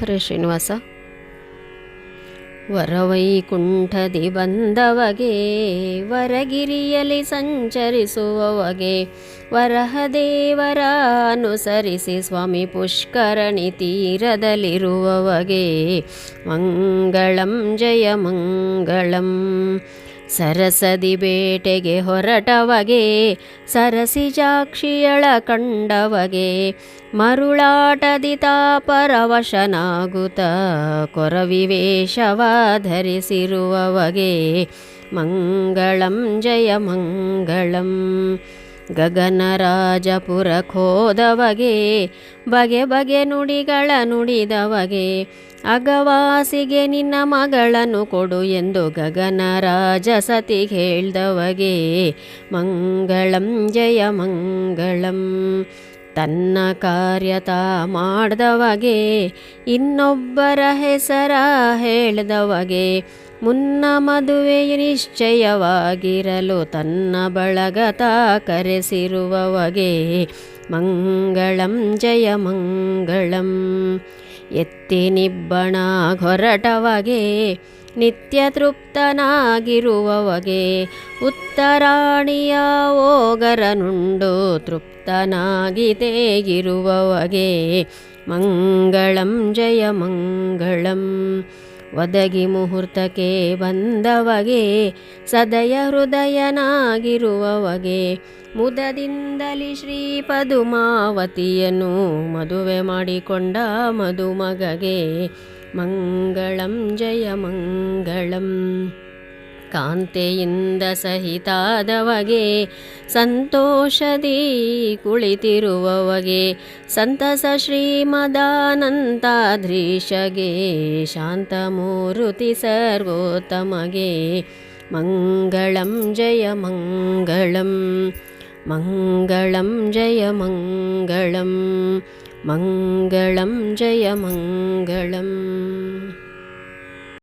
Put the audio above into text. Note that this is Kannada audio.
ಹರೇ ಶ್ರೀನಿವಾಸ. ವರವೈಕುಂಠದಿ ಬಂದವಗೆ ವರಗಿರಿಯಲಿ ಸಂಚರಿಸುವವಗೆ ವರಹದೇವರ ಅನುಸರಿಸಿ ಸ್ವಾಮಿ ಪುಷ್ಕರಣಿ ತೀರದಲ್ಲಿರುವವಗೆ ಮಂಗಳಂ ಜಯ ಮಂಗಳಂ. ಸರಸದಿ ಬೇಟೆಗೆ ಹೊರಟವಗೆ ಸರಸಿಜಾಕ್ಷಿಯಳ ಕಂಡವಗೆ ಮರುಳಾಟದಿ ತಾಪರವಶನಾಗುತ್ತ ಕೊರವಿವೇಶವ ಧರಿಸಿರುವವಗೆ ಮಂಗಳಂ ಜಯ ಮಂಗಳಂ. ಗಗನರಾಜಪುರಖೋದವಗೆ ಬಗೆ ಬಗೆ ನುಡಿಗಳ ನುಡಿದವಗೆ, ಅಗವಾಸಿಗೆ ನಿನ್ನ ಮಗಳನ್ನು ಕೊಡು ಎಂದು ಗಗನರಾಜ ಸತಿ ಹೇಳ್ದವಗೆ, ಮಂಗಳಂ ಜಯ ಮಂಗಳಂ. ತನ್ನ ಕಾರ್ಯತ ಮಾಡ್ದವಗೆ, ಇನ್ನೊಬ್ಬರ ಹೆಸರ ಹೇಳ್ದವಗೆ, ಮುನ್ನ ಮದುವೆ ನಿಶ್ಚಯವಾಗಿರಲು ತನ್ನ ಬಳಗತ ಕರೆಸಿರುವವಗೆ, ಮಂಗಳಂ ಜಯ ಮಂಗಳಂ. ಎತ್ತಿ ನಿಬ್ಬಣ ಹೊರಟವಗೆ ನಿತ್ಯ ತೃಪ್ತನಾಗಿರುವವಗೆ ಉತ್ತರಾಣಿಯ ಓಗರನುಂಡು ತೃಪ್ತನಾಗಿ ತೇಗಿರುವವಗೆ. ಮಂಗಳಂ ಜಯ ಮಂಗಳಂ. ಒದಗಿ ಮುಹೂರ್ತಕ್ಕೆ ಬಂದವಗೆ ಸದಯ ಹೃದಯನಾಗಿರುವವಗೆ. ಮುದದಿಂದಲಿ ಶ್ರೀ ಪದುಮಾವತಿಯನ್ನು ಮದುವೆ ಮಾಡಿಕೊಂಡ ಮದುಮಗಗೆ ಮಂಗಳಂ ಜಯ ಮಂಗಳಂ. ಕಾಂತೆಯಿಂದ ಸಹಿತಾದವಗೆ ಸಂತೋಷದಿ ಕುಳಿತಿರುವವಗೆ ಸಂತಸ ಶ್ರೀಮದಾನಂತಾದ್ರೀಶಗೆ ಶಾಂತಮೂರುತಿ ಸರ್ವೋತ್ತಮಗೆ ಮಂಗಳಂ ಜಯ ಮಂಗಳಂ ಮಂಗಳಂ ಜಯ ಮಂಗಳಂ ಮಂಗಳಂ ಜಯ ಮಂಗಳಂ